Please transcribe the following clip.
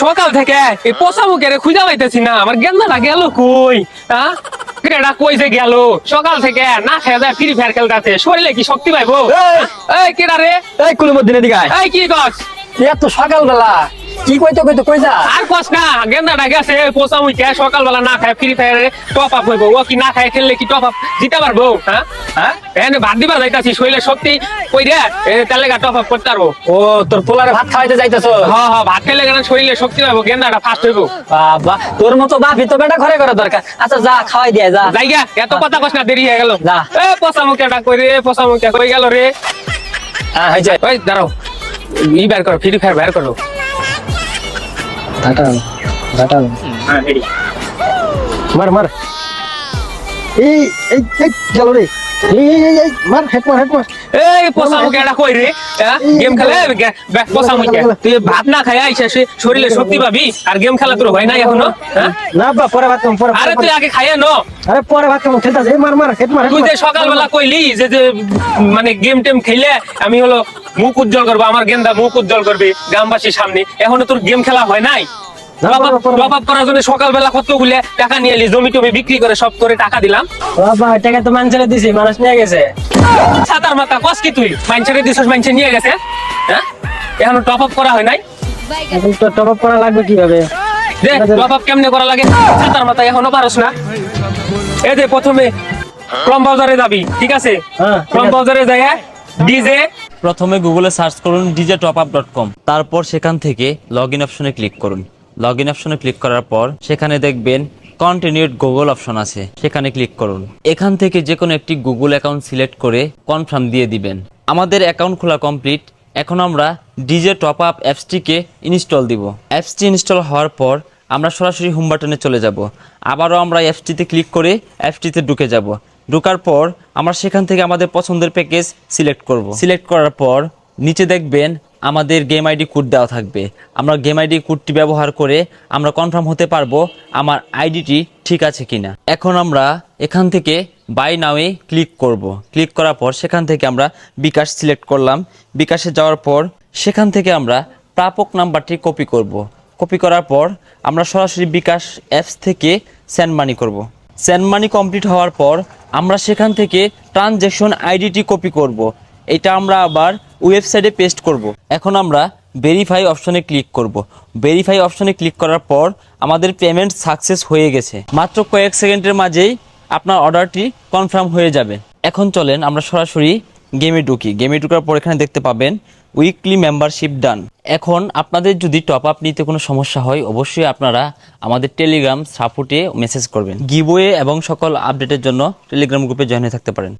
সকাল থেকে এই পোষা মুখের খুঁজা পাইতেছি না। আমার গেন্দাটা গেল কই? হ্যাঁ? কই যে গেল? সকাল থেকে না খেয়ে যায় ফ্রি ফায়ার খেলতে শরীরে কি শক্তি পাইবো? এই! এই কেডা রে? এই কুলুমুদ্দিন এদিকে আয়। এই কি কস এত সকালবেলা। কি কইতে কইতে কই যা আর কস না গেন্দাটা গেছে পোষা মুখে সকালবেলা না খায় ফ্রি ফায়ারে টপ আপ হইবো। ও কি না খায় খেললে কি টপ আপ দিতে পারব হ্যাঁ? হ্যাঁ? এনে ভাত দিবার যাইতাছি শরীরে শক্তি। কই রে এ তাহলে টপ আপ করতে পারব। ও তোর পোলারে ভাত খাওয়াইতে যাইতেছ? হ্যাঁ হ্যাঁ ভাত খেলে কেন শরীরে শক্তি পাবো গেন্দাটা ফাস্ট হইবো। বাবা তোর মতো বাপি তো বেটা ঘরে ঘরে দরকার। আচ্ছা যা খাওয়াই দিয়ে যা। জায়গা এত কথা কস না দেরি হয়ে গেল। যা। এ পচা মুখটা কই রে পচা মুখটা কই গেল রে? হ্যাঁ হয়েছে। ওই দাঁড়াও। ই বের করো ফ্রি ফায়ার বের করো। ঘাটাল ঘাটাল হ্যাঁ মার মার এই এই এই গেল রে এই এই, এই, এই মার হেড মার হেড মার এই পচা মুখটা কই রে গেম খেলে গে- মুখে তুই ভাত না খাই আইসা সে শরীরে শক্তি পাবি আর গেম খেলা তোর হয় না এখনও হ্যাঁ? না বা পরে ভাত খাম পরে আরে তুই আগে খাইয়া ন আরে পরে ভাত খাম খেলতাছে এই মার মার হেড মার head তুই যে সকালবেলা কইলি যে যে মানে গেম টেম খেলে আমি হলো মুখ উজ্জ্বল করব আমার গেন্দা মুখ উজ্জ্বল করবে গ্রামবাসীর সামনে। এখনও তোর গেম খেলা হয় নাই? না, পরে, পরে। টপ আপ করার জন্য সকালবেলা কতগুলো টাকা নিয়ে এলি জমি টমি বিক্রি করে সব করে টাকা দিলাম। বাবা টাকা তো মানুষের দিছি মানুষ নিয়ে গেছে। সাতার মাথা কস কি তুই? মাইনছেরে দিছস মাইনছে নিয়ে গেছে? হ্যাঁ? এখনও টপ আপ করা হয় নাই? এখন তো টপ আপ করা লাগবে কীভাবে? যে টপ আপ কেমনে করা লাগে? সাতার মাথা এখনও না? এই যে প্রথমে ক্রম বাজারে যাবি ঠিক আছে? হ্যাঁ, ক্রম। বাজারে যায় ডিজে প্রথমে গুগলে সার্চ করুন DJ top up dot com তারপর সেখান থেকে লগ ইন অপশনে ক্লিক করুন। লগ ইন অপশনে ক্লিক করার পর সেখানে দেখবেন কন্টিনিউড গুগল অপশন আছে, সেখানে ক্লিক করুন। এখান থেকে যে কোনো একটি গুগল অ্যাকাউন্ট সিলেক্ট করে কনফার্ম দিয়ে দিবেন। আমাদের অ্যাকাউন্ট খোলা কমপ্লিট এখন আমরা ডিজে টপ আপ অ্যাপসটিকে ইনস্টল দিব। অ্যাপসটি ইনস্টল হওয়ার পর আমরা সরাসরি হোম বাটনে চলে যাব। আবারও আমরা অ্যাপসটিতে ক্লিক করে অ্যাপসটিতে ঢুকে যাব। ঢোকার পর আমরা সেখান থেকে আমাদের পছন্দের প্যাকেজ সিলেক্ট করব। সিলেক্ট করার পর নিচে দেখবেন আমাদের গেম আইডি কোড দেওয়া থাকবে। আমরা গেম আইডি কোডটি ব্যবহার করে আমরা কনফার্ম হতে পারব আমার আইডিটি ঠিক আছে কিনা। এখন আমরা এখান থেকে বাই নাওয়ে ক্লিক করব। ক্লিক করার পর সেখান থেকে আমরা বিকাশ সিলেক্ট করলাম। বিকাশে যাওয়ার পর সেখান থেকে আমরা প্রাপক নাম্বারটি কপি করব। কপি করার পর আমরা সরাসরি বিকাশ অ্যাপস থেকে সেন্ড মানি করব। সেন্ড মানি কমপ্লিট হওয়ার পর আমরা সেখান থেকে ট্রানজ্যাকশন আইডিটি কপি করব। এটা আমরা আবার ওয়েবসাইটে পেস্ট করব। এখন আমরা ভেরিফাই অপশনে ক্লিক করব। ভেরিফাই অপশনে ক্লিক করার পর আমাদের পেমেন্ট সাকসেস হয়ে গেছে। মাত্র কয়েক সেকেন্ডের মাঝেই আপনার অর্ডারটি কনফার্ম হয়ে যাবে। এখন চলেন আমরা সরাসরি গেমে ঢুকি গেমে ঢুকার পর এখানে দেখতে পাবেন উইকলি মেম্বারশিপ ডান এখন আপনাদের যদি টপ আপ নিতে কোনো সমস্যা হয়, অবশ্যই আপনারা আমাদের টেলিগ্রাম সাপোর্টে মেসেজ করবেন। গিবোয়ে এবং সকল আপডেটের জন্য টেলিগ্রাম গ্রুপে জয়েন হয়ে থাকতে পারেন।